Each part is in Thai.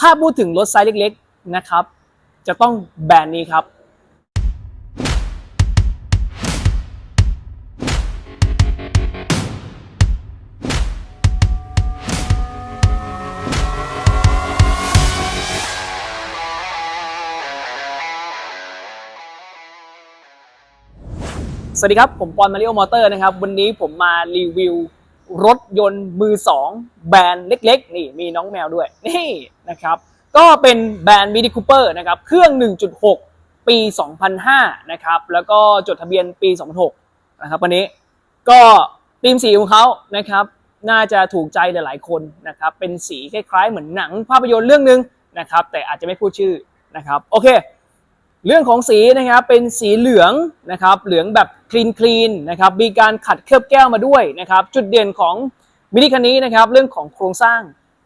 ถ้าพูดถึงรถไซส์เล็กๆนะครับ จะต้องแบรนด์นี้ครับ สวัสดีครับ ผมปอนมาริโอมอเตอร์นะครับ วันนี้ผมมารีวิว รถยนต์มือ2แบรนด์เล็กๆ นี่มีน้องแมวด้วย นี่นะครับ ก็เป็นแบรนด์มินิคูเปอร์นะครับ เครื่อง 1.6 ปี 2005 นะครับ แล้วก็จดทะเบียนปี 2006 นะครับวันนี้ก็ธีมสีของเขานะครับ น่าจะถูกใจหลายๆคนนะครับ เป็นสีคล้ายๆ เหมือนหนังภาพยนตร์เรื่องนึงนะครับ แต่อาจจะไม่พูดชื่อนะครับ โอเค เรื่องของสีนะครับเป็นสีเหลืองนะครับเหลืองแบบคลีนคลีนนะครับมีการขัดเคลือบแก้วมาด้วยนะครับจุดเด่นของมินิคันนี้นะครับเรื่องของโครงสร้าง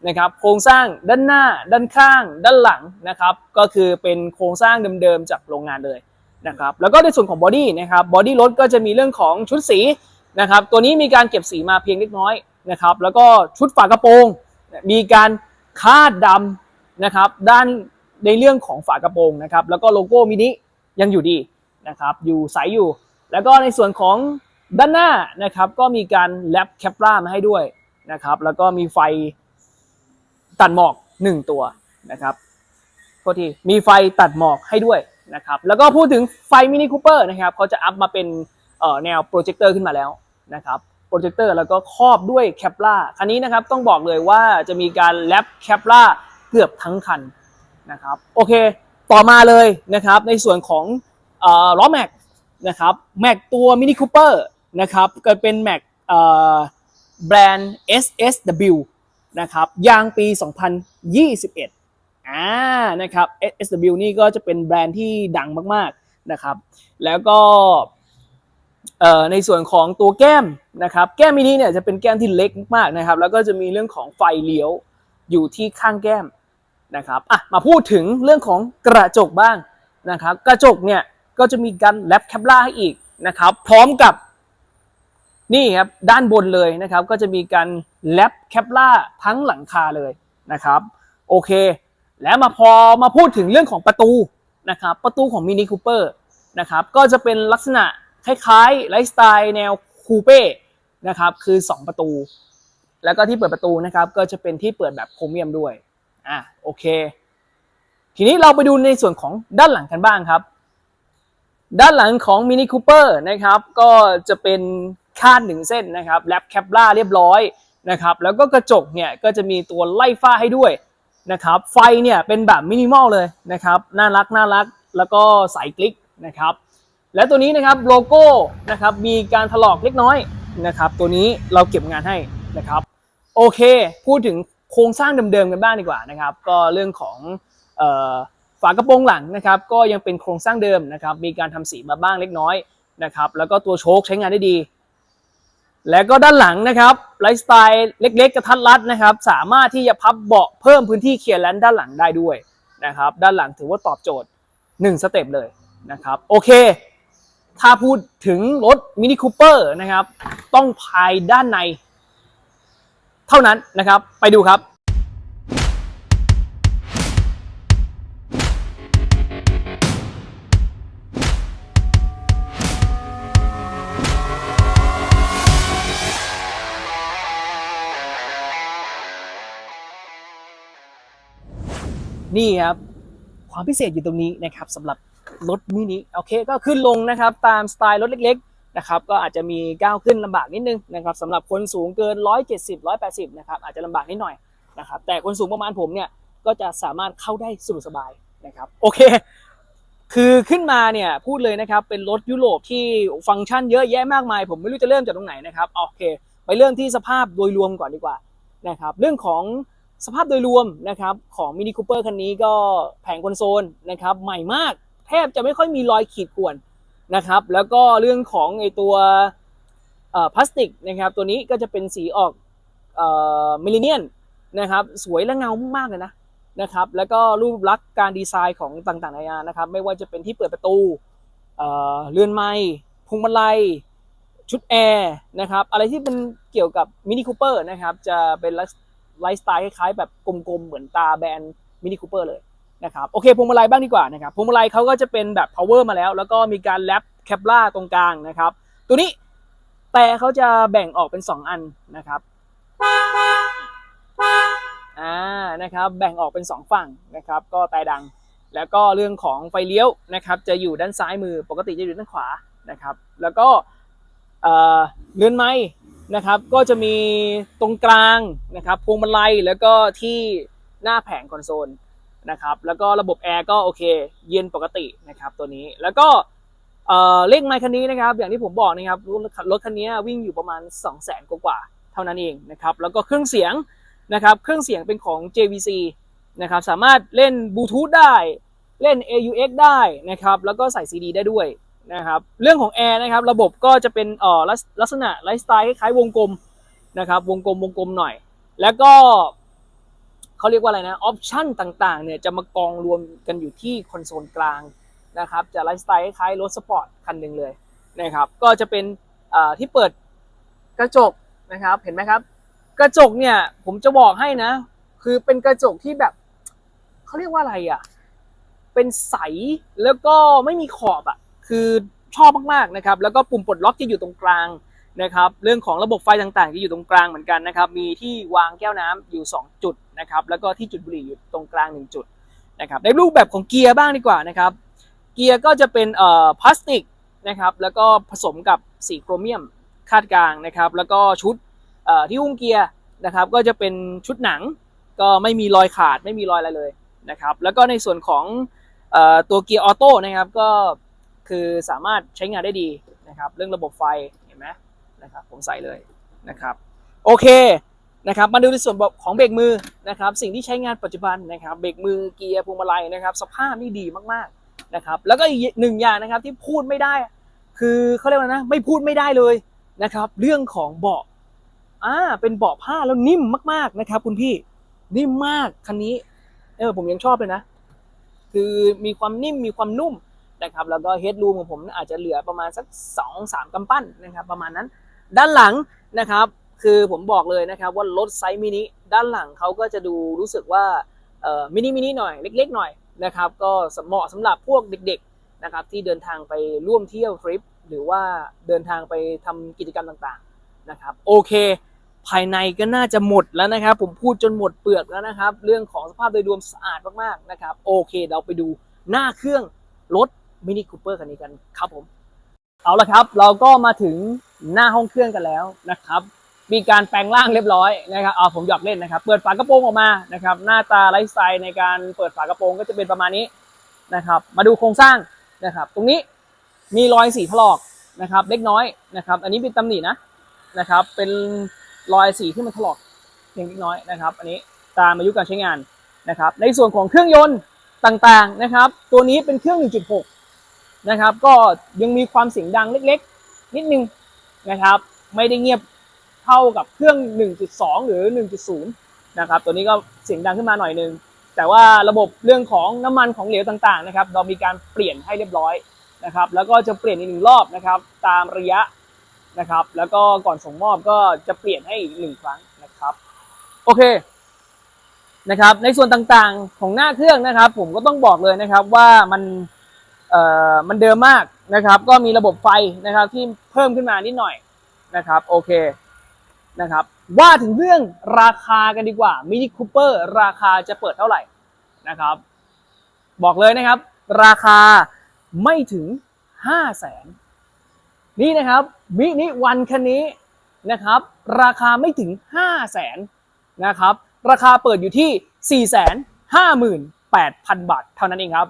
นะครับโครงสร้างด้านหน้า ด้านข้าง ด้านหลังนะครับก็คือเป็นโครงสร้างเดิมๆจากโรงงานเลยนะครับแล้วก็ในส่วนของบอดี้นะครับบอดี้รถก็จะมีเรื่องของชุดสีนะครับตัวนี้มีการเก็บสีมาเพียงเล็กน้อยนะครับแล้วก็ชุดฝากระโปรง มีการคาดดำนะครับด้าน ในเรื่องของฝากระโปรงนะครับ แล้วก็โลโก้มินิยังอยู่ดีนะครับ อยู่ใสอยู่ แล้วก็ในส่วนของด้านหน้านะครับ ก็มีการแลปแคปรามาให้ด้วยนะครับ แล้วก็มีไฟตัดหมอก 1 ตัวนะครับโทษทีมีไฟตัดหมอกให้ด้วยนะครับ แล้วก็พูดถึงไฟมินิคูเปอร์นะครับเขาจะอัพมาเป็นเอ่อแนวโปรเจคเตอร์ขึ้นมาแล้วนะครับโปรเจคเตอร์แล้วก็ครอบด้วยแคปราคันนี้นะครับต้องบอกเลยว่าจะมีการแลปแคปราเกือบทั้งคัน นะครับโอเคต่อมาเลยนะครับในส่วนของล้อแม็กนะครับแม็กตัวมินิคูเปอร์นะครับก็เป็นแม็กแบรนด์ SSW นะครับยางปี 2021อ่านะครับ SSW นี่ก็จะเป็นแบรนด์ที่ดังมากๆนะครับแล้วก็ในส่วนของตัวแก้มนะครับแก้มมินิเนี่ยจะเป็นแก้มที่เล็กมากนะครับแล้วก็จะมีเรื่องของไฟเลี้ยวอยู่ที่ข้างแก้ม นะครับอะมาพูดถึงเรื่องของกระจกบ้างนะครับ กระจกเนี่ยก็จะมีการแลปแคปล่าให้อีกนะครับ พร้อมกับนี่ครับด้านบนเลยนะครับ ก็จะมีการแลปแคปล่าทั้งหลังคาเลยนะครับ โอเค แล้วมาพอมาพูดถึงเรื่องของประตูนะครับ ประตูของมินิคูเปอร์นะครับ ก็จะเป็นลักษณะคล้ายๆไลฟ์สไตล์แนวคูเป้นะครับ คือ 2 ประตู แล้วก็ที่เปิดประตูนะครับ ก็จะเป็นที่เปิดแบบโครเมียมด้วย อะโอเค ทีนี้เราไปดูในส่วนของด้านหลังกันบ้างครับ ด้านหลังของ Mini Cooper นะครับ ก็จะเป็นคาดหนึ่งเส้นนะครับแลปแคปล่าเรียบร้อยนะครับ แล้วก็กระจกเนี่ยก็จะมีตัวไล่ฝ้าให้ด้วยนะครับ ไฟเนี่ยเป็นแบบมินิมอลเลยนะครับ น่ารักน่ารัก แล้วก็ใสกลิกนะครับ และตัวนี้นะครับโลโก้นะครับมีการถลอกเล็กน้อยนะครับ ตัวนี้เราเก็บงานให้นะครับ โอเค พูดถึง โครงสร้างเดิมๆกันบ้างดีกว่านะครับ ก็เรื่องของฝากระโปรงหลังนะครับ ก็ยังเป็นโครงสร้างเดิมนะครับ มีการทำสีมาบ้างเล็กน้อยนะครับ แล้วก็ตัวโชคใช้งานได้ดี แล้วก็ด้านหลังนะครับไลฟ์สไตล์เล็ก ๆ กระทัดรัดนะครับ สามารถที่จะพับเบาะเพิ่มพื้นที่เคลียร์แลนด์ด้านหลังได้ด้วยนะครับ ด้านหลังถือว่าตอบโจทย์ 1 สเต็ปเลยนะครับโอเค ถ้าพูดถึงรถมินิคูเปอร์นะครับ ต้องภายด้านใน เท่านั้นนะครับไปดูครับนี่ครับความพิเศษอยู่ตรงนี้นะครับสำหรับรถมินิโอเคก็ขึ้นลงนะครับ ตามสไตล์รถเล็กๆ นะครับก็อาจจะมีก้าวขึ้นลำบากนิดนึงนะครับสำหรับคนสูงเกิน 170 180นะครับอาจจะลำบากนิดหน่อยนะครับแต่คนสูงประมาณผมเนี่ยก็จะสามารถเข้าได้สะดวกสบายนะครับโอเค คือขึ้นมาเนี่ยพูดเลยนะครับเป็นรถยุโรปที่ฟังก์ชันเยอะแยะมากมาย ผมไม่รู้จะเริ่มจากตรงไหนนะครับโอเค ไปเรื่องที่สภาพโดยรวมก่อนดีกว่านะครับเรื่องของสภาพโดยรวมนะครับของมินิคูเปอร์คันนี้ก็แผงคอนโซลนะครับใหม่มากแทบจะไม่ค่อยมีรอยขีดข่วน นะครับ แล้วก็เรื่องของไอตัวพลาสติกนะครับ ตัวนี้ก็จะเป็นสีออกเมิลเลเนียนนะครับ สวยและเงามากเลยนะนะครับ แล้วก็รูปลักษณ์การดีไซน์ของต่างๆนานานะครับ ไม่ว่าจะเป็นที่เปิดประตูเอ่อเรือนไม้พวงมาลัยชุดแอร์นะครับ อะไรที่เป็นเกี่ยวกับมินิคูเปอร์นะครับ จะเป็นไลฟ์สไตล์คล้ายๆแบบกลมๆ เหมือนตาแบรนด์มินิคูเปอร์เลย นะครับโอเคพวงมาลัยบ้างดีกว่านะครับพวงมาลัยเขาก็จะเป็นแบบ power มาแล้ว แล้วก็มีการแรปแคปล่าตรงกลางนะครับ ตัวนี้แต่เขาจะแบ่งออกเป็น 2 อันนะครับอ่านะครับแบ่งออกเป็น 2 ฝั่งนะครับ ก็แต่ดัง แล้วก็เรื่องของไฟเลี้ยวนะครับ จะอยู่ด้านซ้ายมือปกติจะอยู่ด้านขวานะครับ แล้วก็เอ่อนไม้นะครับก็จะมีตรงกลางนะครับพวงมาลัยแล้วก็ที่หน้าแผงคอนโซล นะครับแล้วก็ระบบแอร์ก็โอเคเย็นปกตินะครับตัวนี้แล้วก็เลขไมค์คันนี้นะครับอย่างที่ผมบอกนะครับรถคันนี้วิ่งอยู่ประมาณ 2 0 0 0 0 0 กว่าเท่านั้นเองนะครับแล้วก็เครื่องเสียงนะครับเครื่องเสียงเป็นของ JVC นะครับสามารถเล่นบลูทูธได้เล่น AUX ได้นะครับแล้วก็ใส่ CD ได้ด้วยนะครับเรื่องของแอร์นะครับระบบก็จะเป็นอ่อลักษณะไลฟ์สไตล์คล้ายๆวงกลมนะครับวงกลมวงกลมหน่อย แล้วก็ เขาเรียกว่าอะไรนะ ออปชั่นต่างๆ เนี่ยจะมากองรวมกันอยู่ที่คอนโซลกลางนะครับ จะไลฟ์สไตล์คล้ายรถสปอร์ตคันหนึ่งเลยนะครับ ก็จะเป็นที่เปิดกระจกนะครับ เห็นไหมครับ กระจกเนี่ยผมจะบอกให้นะ คือเป็นกระจกที่แบบเขาเรียกว่าอะไรอะ เป็นใสแล้วก็ไม่มีขอบอะ คือชอบมากๆนะครับ แล้วก็ปุ่มปลดล็อกจะอยู่ตรงกลางนะครับ เรื่องของระบบไฟต่างๆจะอยู่ตรงกลางเหมือนกันนะครับ มีที่วางแก้วน้ำอยู่ 2 จุด นะครับแล้วก็ที่จุดบุหรี่อยู่ตรงกลาง1จุดนะครับในรูปแบบของเกียร์บ้างดีกว่านะครับ เกียร์ก็จะเป็นเอ่อพลาสติกนะครับแล้วก็ผสมกับสีโครเมียมคาดกลางนะครับแล้วก็ชุดเอ่อที่หุ้มเกียร์นะครับก็จะเป็นชุดหนังก็ไม่มีรอยขาดไม่มีรอยอะไรเลยนะครับแล้วก็ในส่วนของเอ่อตัวเกียร์ออโต้นะครับก็คือสามารถใช้งานได้ดีนะครับเรื่องระบบไฟเห็นไหมนะครับผมใส่เลยนะครับโอเค นะครับมาดูในส่วนของเบรกมือนะครับสิ่งที่ใช้งานปัจจุบันนะครับเบรกมือเกียร์พวงมาลัยนะครับ สภาพนี่ดีมากๆนะครับแล้วก็อีกหนึ่งอย่างนะครับที่พูดไม่ได้ คือเขาเรียกว่านะไม่พูดไม่ได้เลยนะครับเรื่องของเบาะอ่าเป็นเบาะผ้าแล้วนิ่มมากๆนะครับ คุณพี่นิ่มมากคันนี้เออผมยังชอบเลยนะ คือมีความนิ่มมีความนุ่มนะครับแล้วก็เฮดรูมของผมอาจจะเหลือประมาณสัก2 3กำปั้นนะครับประมาณนั้น ด้านหลังนะครับ คือผมบอกเลยนะครับว่ารถไซส์มินิด้านหลังเขาก็จะดูรู้สึกว่ามินิมินิหน่อยเล็ก ๆ หน่อยนะครับก็เหมาะสำหรับพวกเด็กๆนะครับที่เดินทางไปร่วมเที่ยวทริป หรือว่าเดินทางไปทำกิจกรรมต่างๆนะครับโอเค ภายในก็น่าจะหมดแล้วนะครับ ผมพูดจนหมดเปลือกแล้วนะครับ เรื่องของสภาพโดยรวมสะอาดมากๆนะครับโอเค เราไปดูหน้าเครื่องรถมินิคูเปอร์คันนี้กันครับผมเอาละครับ เราก็มาถึงหน้าห้องเครื่องกันแล้วนะครับ มีการแปลงร่างเรียบร้อยนะครับเอผมหยอกเล่นนะครับ เปิดฝากระโปรงออกมานะครับ หน้าตาไลฟ์สไตล์ในการเปิดฝากระโปรงก็จะเป็นประมาณนี้นะครับ มาดูโครงสร้างนะครับ ตรงนี้มีรอยสีถลอกนะครับ เล็กน้อยนะครับ อันนี้เป็นตำหนินะนะครับ เป็นรอยสีที่มันถลอกเพียงเล็กน้อยนะครับ อันนี้ตามอายุการใช้งานนะครับ ในส่วนของเครื่องยนต์ต่างๆนะครับ ตัวนี้เป็นเครื่อง 1.6 นะครับ ก็ยังมีความเสียงดังเล็กๆ นิดนึงนะครับ ไม่ได้เงียบ เท่ากับเครื่อง 1.2 หรือ 1.0 นะครับ ตัวนี้ก็เสียงดังขึ้นมาหน่อยนึง แต่ว่าระบบเรื่องของน้ำมันของเหลวต่างๆนะครับ เรามีการเปลี่ยนให้เรียบร้อยนะครับ แล้วก็จะเปลี่ยนอีกหนึ่งรอบนะครับ ตามระยะนะครับ แล้วก็ก่อนส่งมอบก็จะเปลี่ยนให้อีกหนึ่งครั้งนะครับ โอเคนะครับ ในส่วนต่างๆของหน้าเครื่องนะครับ ผมก็ต้องบอกเลยนะครับว่ามันเอ่อมันเดิมมากนะครับ ก็มีระบบไฟนะครับที่เพิ่มขึ้นมานิดหน่อยนะครับ โอเค นะครับ ว่าถึงเรื่องราคากันดีกว่ามินิคูเปอร์ราคาจะเปิดเท่าไหร่นะครับ บอกเลยนะครับ ราคาไม่ถึง 5 0 0แสนนี่นะครับมินิวันคันนี้นะครับ ราคาไม่ถึง 5 0 0แสนนะครับ ราคาเปิดอยู่ที่ 4 5 8 0 0 0 บาท เท่านั้นเองครับ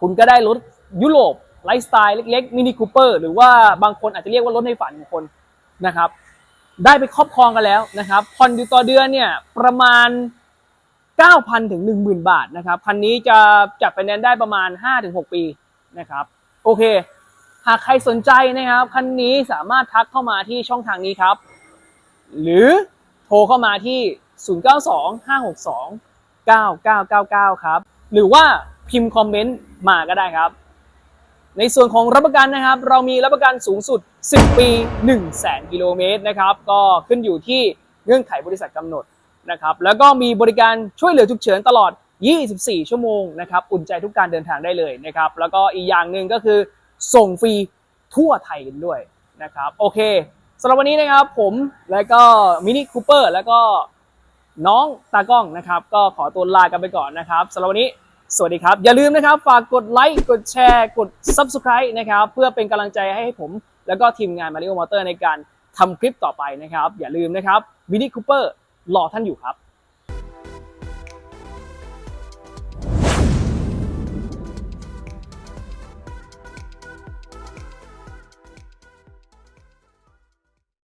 คุณก็ได้รถยุโรปไลฟ์สไตล์เล็กๆมินิคูเปอร์หรือว่าบางคนอาจจะเรียกว่ารถในฝันของคนนะครับ ได้ไปครอบครองกันแล้วนะครับผ่อนอยู่ต่อเดือนเนี่ยประมาณ 9,000ถึง10,000 บาทนะครับคันนี้จะจัดไฟแนนซ์ได้ประมาณ 5-6 ปีนะครับโอเค หากใครสนใจนะครับคันนี้สามารถทักเข้ามาที่ช่องทางนี้ครับ หรือโทรเข้ามาที่ 0925629999 ครับ หรือว่าพิมพ์คอมเมนต์มาก็ได้ครับ ในส่วนของรับประกันนะครับ เรามีรับประกันสูงสุด 10 ปี 1 0 0 0 0แสนกิโลเมตรนะครับ ก็ขึ้นอยู่ที่เงื่อนไขบริษัทกำหนดนะครับ แล้วก็มีบริการช่วยเหลือฉุกเฉินตลอด 24 ชั่วโมงนะครับ อุ่นใจทุกการเดินทางได้เลยนะครับ แล้วก็อีกอย่างหนึ่งก็คือส่งฟรีทั่วไทยกันด้วยนะครับ โอเคสำหรับวันนี้นะครับผมแล้วก็มินิคูเปอร์แล้วก็น้องตากล้องนะครับ ก็ขอตัวลากันไปก่อนนะครับสำหรับวันนี้สวัสดีครับ อย่าลืมนะครับ ฝากกดไลค์ กดแชร์ กด Subscribe นะครับ เพื่อเป็นกำลังใจให้ผม แล้วก็ทีมงานมาริโอมอเตอร์ในการทำคลิปต่อไปนะครับ อย่าลืมนะครับวินนี่คูเปอร์รอท่านอยู่ครับ